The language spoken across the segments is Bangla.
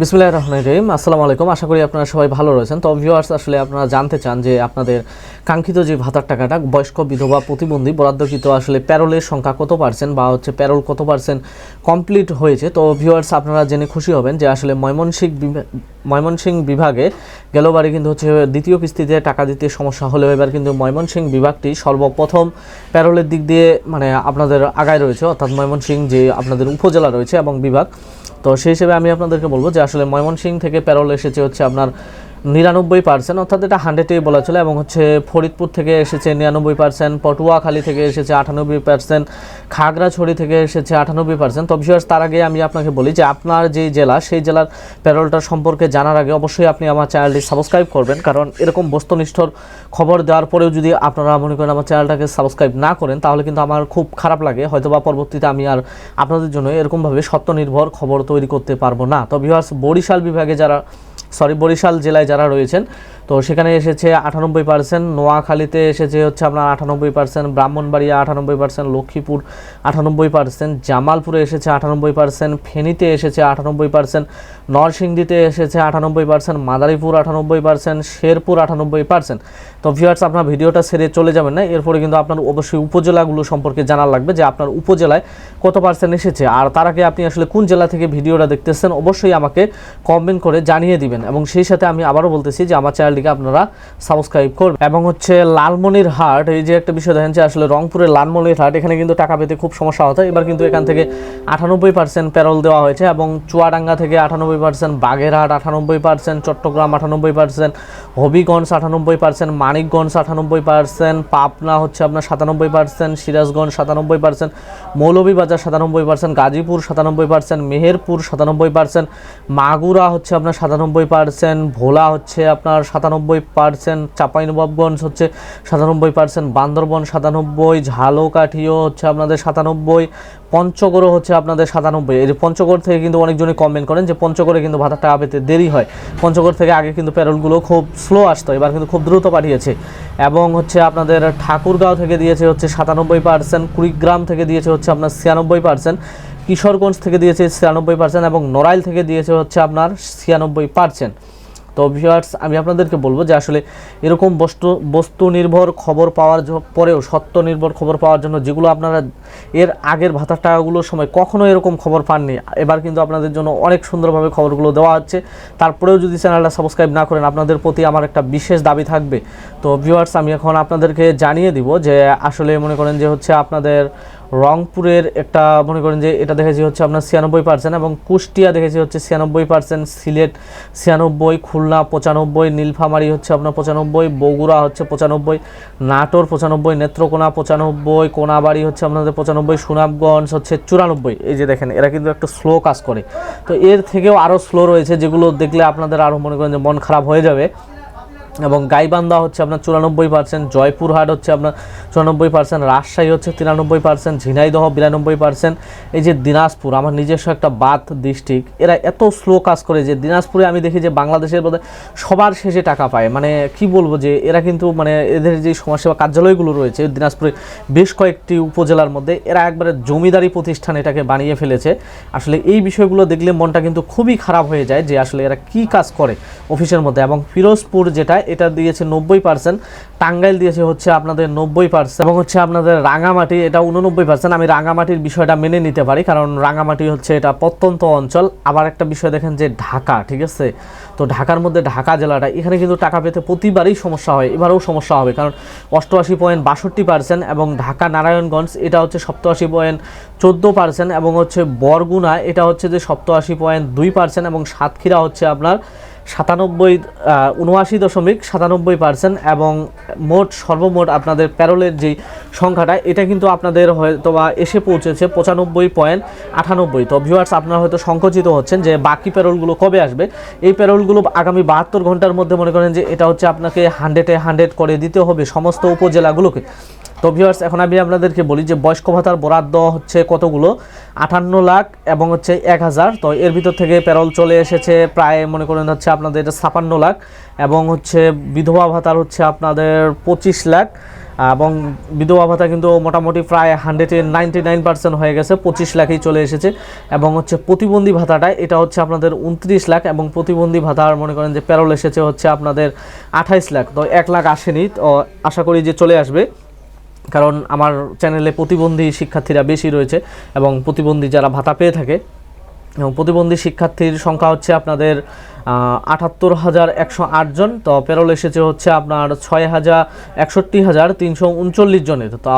বিসমুল্লাহ রহমান রহিম। আসসালামু আলাইকুম। আশা করি আপনারা সবাই ভালো রয়েছেন। তো ভিউয়ার্স আসলে আপনারা জানতে চান যে আপনাদের কাঙ্ক্ষিত যে ভাতার টাকাটা, বয়স্ক বিধবা প্রতিবন্ধী বরাদ্দকৃত আসলে প্যারোলের সংখ্যা কত পার্সেন্ট বা হচ্ছে প্যারোল কত পার্সেন্ট কমপ্লিট হয়েছে? তো ভিউয়ার্স আপনারা জেনে খুশি হবেন যে আসলে ময়মনসিংহ ময়মনসিংহ বিভাগে গেলবারে কিন্তু হচ্ছে দ্বিতীয় কিস্তিতে টাকা দিতে সমস্যা হলেও এবার কিন্তু ময়মনসিংহ বিভাগটি সর্বপ্রথম প্যারোলের দিক দিয়ে মানে আপনাদের আগায় রয়েছে। অর্থাৎ ময়মনসিংহ যে আপনাদের উপজেলা রয়েছে এবং বিভাগ তো সেই হিসেবে আমি আপনাদেরকে বলব যে আসলে ময়মনসিংহ থেকে প্যারোল এসেছে হচ্ছে আপনার নিরানব্বই পার্সেন্ট অর্থাৎ এটা হান্ড্রেডেই বলা চলে এবং হচ্ছে ফরিদপুর থেকে এসেছে নিরানব্বই পার্সেন্ট পটুয়াখালী থেকে এসেছে আটানব্বই পার্সেন্ট খাগড়াছড়ি থেকে এসেছে আটানব্বই পার্সেন্ট তো বিশেষ তার আগে আমি আপনাকে বলি যে আপনার যে জেলা, সেই জেলার প্যারোলটা সম্পর্কে জানার আগে অবশ্যই আপনি আমার চ্যানেলটি সাবস্ক্রাইব করবেন। কারণ এরকম বস্তুনিষ্ঠর খবর দেওয়ার পরেও যদি আপনারা মনে করেন আমার চ্যানেলটাকে সাবস্ক্রাইব না করেন, তাহলে কিন্তু আমার খুব খারাপ লাগে। হয়তো বা পরবর্তীতে আমি আর আপনাদের জন্য এরকমভাবে সত্যনির্ভর খবর তৈরি করতে পারব না। তো বরিশাল বিভাগে যারা সরি বরিশাল জেলায় যারা রয়েছেন। তো সেখানে এসেছে আটানব্বই পার্সেন্ট নোয়াখালীতে এসেছে হচ্ছে আপনার আটানব্বই পার্সেন্ট ব্রাহ্মণবাড়িয়া আটানব্বই পার্সেন্ট লক্ষ্মীপুর আটানব্বই পার্সেন্ট জামালপুরে এসেছে আটানব্বই পার্সেন্ট ফেনীতে এসেছে আটানব্বই পার্সেন্ট নরসিংদীতে এসেছে আটানব্বই পার্সেন্ট মাদারীপুর আটানব্বই পার্সেন্ট শেরপুর আটানব্বই পার্সেন্ট তো ভিউয়ার্স আপনার ভিডিওটা সেরে চলে যাবেন না, এরপরে কিন্তু আপনার অবশ্যই উপজেলাগুলো সম্পর্কে জানার লাগবে যে আপনার উপজেলায় কত পার্সেন্ট এসেছে। আর তার আগে আপনি আসলে কোন জেলা থেকে ভিডিওটা দেখতেছেন, অবশ্যই আমাকে কমেন্ট করে জানিয়ে দিবেন। এবং সেই সাথে আমি আবারও বলতেছি যে আমার চ্যানেলটিকে আপনারা সাবস্ক্রাইব করবেন। এবং হচ্ছে লালমনির হাট এই যে একটা বিষয় দেখেন যে আসলে রংপুরের লালমনির হাট এখানে কিন্তু টাকা পেতে খুব সমস্যা হতো। এবার কিন্তু এখান থেকে আটানব্বই পার্সেন্ট প্যারোল দেওয়া হয়েছে এবং চুয়াডাঙ্গা থেকে আটানব্বই পার্সেন্ট, বাগেরহাট আটানব্বই পার্সেন্ট, চট্টগ্রাম আটানব্বই পার্সেন্ট, হবিগঞ্জ আটানব্বই পার্সেন্ট, মানিকগঞ্জ আটানব্বই পার্সেন্ট, পাবনা হচ্ছে আপনার সাতানব্বই পার্সেন্ট, সিরাজগঞ্জ সাতানব্বই পার্সেন্ট, মৌলভীবাজার সাতানব্বই পার্সেন্ট, গাজীপুর সাতানব্বই পার্সেন্ট, মেহেরপুর সাতানব্বই পার্সেন্ট, মাগুরা হচ্ছে আপনার সাতানব্বই পার্সেন্ট, ভোলা হচ্ছে আপনার সাতানব্বই পার্সেন্ট, চাঁপাইনবাবগঞ্জ হচ্ছে সাতানব্বই পার্সেন্ট, বান্দরবন সাতানব্বই, ঝালকাঠিও হচ্ছে আপনাদের সাতানব্বই, পঞ্চগড়ও হচ্ছে আপনাদের সাতানব্বই। এই পঞ্চগড় থেকে কিন্তু অনেকজনই কমেন্ট করেন যে পঞ্চগড়ে কিন্তু ভাতার টাকা পেতে দেরি হয়। পঞ্চগড় থেকে আগে কিন্তু প্যারোলগুলো খুব স্লো আসতো, এবার কিন্তু খুব দ্রুত পাঠিয়েছে। এবং হচ্ছে আপনাদের ঠাকুরগাঁও থেকে দিয়েছে হচ্ছে সাতানব্বই পার্সেন্ট কুড়িগ্রাম থেকে দিয়েছে হচ্ছে আপনার ছিয়ানব্বই পার্সেন্ট কিশোরগঞ্জ থেকে দিয়েছে ছিয়ানব্বই পার্সেন্ট এবং নড়াইল থেকে দিয়েছে হচ্ছে আপনার ছিয়ানব্বই পার্সেন্ট তো ভিউয়ার্স আমি আপনাদেরকে বলব যে আসলে এরকম বস্তু বস্তু নির্ভর খবর পাওয়ার পরেও, সত্য নির্ভর খবর পাওয়ার জন্য যেগুলো আপনারা এর আগের ভাতার টাকাগুলোর সময় কখনো এরকম খবর পাননি, এবার কিন্তু আপনাদের জন্য অনেক সুন্দরভাবে খবরগুলো দেওয়া হচ্ছে। তারপরেও যদি চ্যানেলটা সাবস্ক্রাইব না করেন, আপনাদের প্রতি আমার একটা বিশেষ দাবি থাকবে। তো ভিউয়ার্স আমি এখন আপনাদেরকে জানিয়ে দিব যে আসলে মনে করেন যে হচ্ছে আপনাদের রংপুরের একটা, মনে করেন যে এটা দেখেছি হচ্ছে আপনার ছিয়ানব্বই পার্সেন্ট এবং কুষ্টিয়া দেখেছি হচ্ছে ছিয়ানব্বই পার্সেন্ট সিলেট ছিয়ানব্বই, খুলনা পঁচানব্বই, নীলফামারি হচ্ছে আপনার পঁচানব্বই, বগুড়া হচ্ছে পঁচানব্বই, নাটোর পঁচানব্বই, নেত্রকোনা পঁচানব্বই, কোনাবাড়ি হচ্ছে আপনাদের পঁচানব্বই, সুনামগঞ্জ হচ্ছে চুরানব্বই। এই যে দেখেন, এরা কিন্তু একটা স্লো কাজ করে। তো এর থেকেও আরও স্লো রয়েছে, যেগুলো দেখলে আপনাদের আরও মনে করেন যে মন খারাপ হয়ে যাবে। এবং গাইবান্ধা হচ্ছে আপনার চুরানব্বই পার্সেন্ট জয়পুরহাট হচ্ছে আপনার চুরানব্বই পার্সেন্ট রাজশাহী হচ্ছে তিরানব্বই পার্সেন্ট ঝিনাইদহ বিরানব্বই পার্সেন্ট এই যে দিনাজপুর, আমার নিজস্ব একটা বাদ ডিস্ট্রিক্ট, এরা এত স্লো কাজ করে যে দিনাজপুরে আমি দেখি যে বাংলাদেশের মধ্যে সবার শেষে টাকা পায়। মানে কি বলব যে এরা কিন্তু মানে এদের যে সমাজসেবা কার্যালয়গুলো রয়েছে দিনাজপুরে বেশ কয়েকটি উপজেলার মধ্যে এরা একবারে জমিদারি প্রতিষ্ঠান এটাকে বানিয়ে ফেলেছে। আসলে এই বিষয়গুলো দেখলে মনটা কিন্তু খুবই খারাপ হয়ে যায় যে আসলে এরা কি কাজ করে অফিসের মধ্যে। এবং ফিরোজপুর যেটা এটা দিয়েছে নব্বই পার্সেন্ট টাঙ্গাইল দিয়েছে হচ্ছে আপনাদের নব্বই পার্সেন্ট এবং হচ্ছে আপনাদের রাঙামাটি, এটা উননব্বই পার্সেন্ট আমি রাঙামাটির বিষয়টা মেনে নিতে পারি, কারণ রাঙামাটি হচ্ছে এটা প্রত্যন্ত অঞ্চল। আবার একটা বিষয় দেখেন যে ঢাকা, ঠিক আছে? তো ঢাকার মধ্যে ঢাকা জেলাটা, এখানে কিন্তু টাকা পেতে প্রতিবারই সমস্যা হয়, এবারেও সমস্যা হবে, কারণ অষ্টআশি পয়েন্ট বাষট্টি পার্সেন্ট এবং ঢাকা নারায়ণগঞ্জ, এটা হচ্ছে সপ্তআশি পয়েন্ট চোদ্দ পার্সেন্ট এবং হচ্ছে বরগুনা, এটা হচ্ছে যে সপ্তআশি পয়েন্ট দুই পার্সেন্ট এবং সাতক্ষীরা হচ্ছে আপনার সাতানব্বই উনআশি দশমিক সাতানব্বই পার্সেন্ট এবং মোট, সর্বমোট আপনাদের প্যারোলের যেই সংখ্যাটা, এটা কিন্তু আপনাদের হয়তো বা এসে পৌঁছেছে পঁচানব্বই পয়েন্ট আটানব্বই। তো ভিউয়ার্স আপনারা হয়তো সংকুচিত হচ্ছেন যে বাকি প্যারোলগুলো কবে আসবে। এই প্যারোলগুলো আগামী বাহাত্তর ঘণ্টার মধ্যে মনে করেন যে এটা হচ্ছে আপনাকে হান্ড্রেডে হান্ড্রেড করে দিতে হবে সমস্ত উপজেলাগুলোকে। তো ভিউয়ার্স এখন আমি আপনাদেরকে বলি যে বয়স্ক ভাতার বরাদ্দ হচ্ছে কতগুলো? আটান্ন লাখ এবং হচ্ছে এক হাজার। তো এর ভিতর থেকে প্যারল চলে এসেছে প্রায় মনে করেন হচ্ছে আপনাদের ছাপান্ন লাখ এবং হচ্ছে বিধবা ভাতার হচ্ছে আপনাদের পঁচিশ লাখ। এবং বিধবা ভাতা কিন্তু মোটামুটি প্রায় হান্ড্রেড নাইনটি নাইন পার্সেন্ট হয়ে গেছে, পঁচিশ লাখেই চলে এসেছে। এবং হচ্ছে প্রতিবন্ধী ভাতাটা, এটা হচ্ছে আপনাদের উনত্রিশ লাখ এবং প্রতিবন্ধী ভাতার মনে করেন যে প্যারোল এসেছে হচ্ছে আপনাদের আঠাইশ লাখ। তো এক লাখ আসেনি, তো আশা করি যে চলে আসবে। কারণ আমার চ্যানেলে প্রতিবন্ধী শিক্ষার্থীরা বেশি রয়েছে এবং প্রতিবন্ধী যারা ভাতা পেয়ে থাকে এবং প্রতিবন্ধী শিক্ষার্থীর সংখ্যা হচ্ছে আপনাদের আটাত্তর হাজার একশো জন। তো পেরোল এসেছে হচ্ছে আপনার ছয় হাজার একষট্টি হাজার তিনশো উনচল্লিশ জনের। তো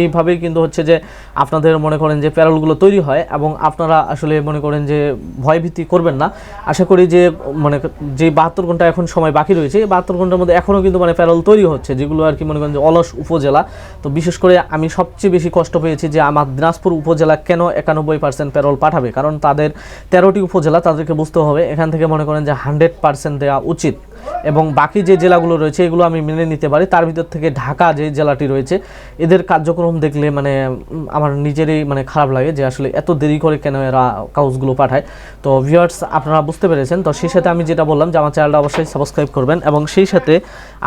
এইভাবেই কিন্তু হচ্ছে যে আপনাদের মনে করেন যে প্যারোলগুলো তৈরি হয় এবং আপনারা আসলে মনে করেন যে ভয়ভীতি করবেন না। আশা করি যে মানে যে বাহাত্তর ঘণ্টা এখন সময় বাকি রয়েছে, এই বাহাত্তর ঘণ্টার মধ্যে এখনও কিন্তু মানে প্যারোল তৈরি হচ্ছে, যেগুলো আর কি মনে করেন যে অলস উপজেলা। তো বিশেষ করে আমি সবচেয়ে বেশি কষ্ট পেয়েছি যে আমার দিনাজপুর উপজেলা কেন একানব্বই পার্সেন্ট প্যারোল পাঠাবে, কারণ তাদের তেরোটি উপজেলা তাদেরকে বুঝতে হবে। এখান থেকে মনে করেন যে হান্ড্রেড পার্সেন্ট দেওয়া উচিত। এবং বাকি যে জেলাগুলো রয়েছে, এগুলো আমি মেনে নিতে পারি। তার ভিতর থেকে ঢাকা যে জেলাটি রয়েছে, এদের কার্যক্রম দেখলে মানে আমার নিজেরই মানে খারাপ লাগে যে আসলে এত দেরি করে কেন এরা কাউজগুলো পাঠায়। তো ভিউয়ার্স আপনারা বুঝতে পেরেছেন। তো সেই সাথে আমি যেটা বললাম যে, আমার চ্যানেলটা অবশ্যই সাবস্ক্রাইব করবেন এবং সেই সাথে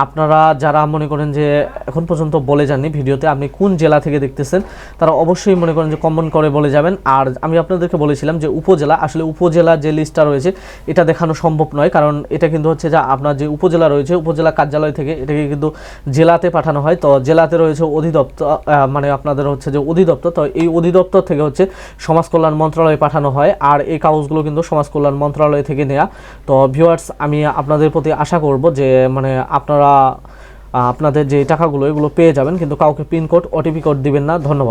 আপনারা যারা মনে করেন যে, এখন পর্যন্ত বলে যাননি ভিডিওতে, আপনি কোন জেলা থেকে দেখতেছেন, তারা অবশ্যই মনে করেন যে কমন করে বলে যাবেন। আর আমি আপনাদেরকে বলেছিলাম যে, উপজেলা, আসলে উপজেলা যে লিস্টটা রয়েছে, এটা দেখানো সম্ভব নয়। কারণ এটা কিন্তু হচ্ছে যে আপনার যে উপজেলা রয়েছে, উপজেলা কার্যালয় থেকে এটাকে কিন্তু জেলাতে পাঠানো হয়। তো জেলাতে রয়েছে অধিদপ্তর মানে আপনাদের হচ্ছে যে অধিদপ্তর, তো এই অধিদপ্তর থেকে হচ্ছে সমাজ কল্যাণ মন্ত্রণালয়ে পাঠানো হয় আর এই কাগজগুলো কিন্তু সমাজ কল্যাণ মন্ত্রণালয় থেকে নেওয়া তো ভিউয়ার্স আমি আপনাদের প্রতি আশা করব যে মানে আপনারা আপনাদের যে টাকাগুলো, এগুলো পেয়ে যাবেন, কিন্তু কাউকে পিনকোড ওটিপি কোড দিবেন না। ধন্যবাদ।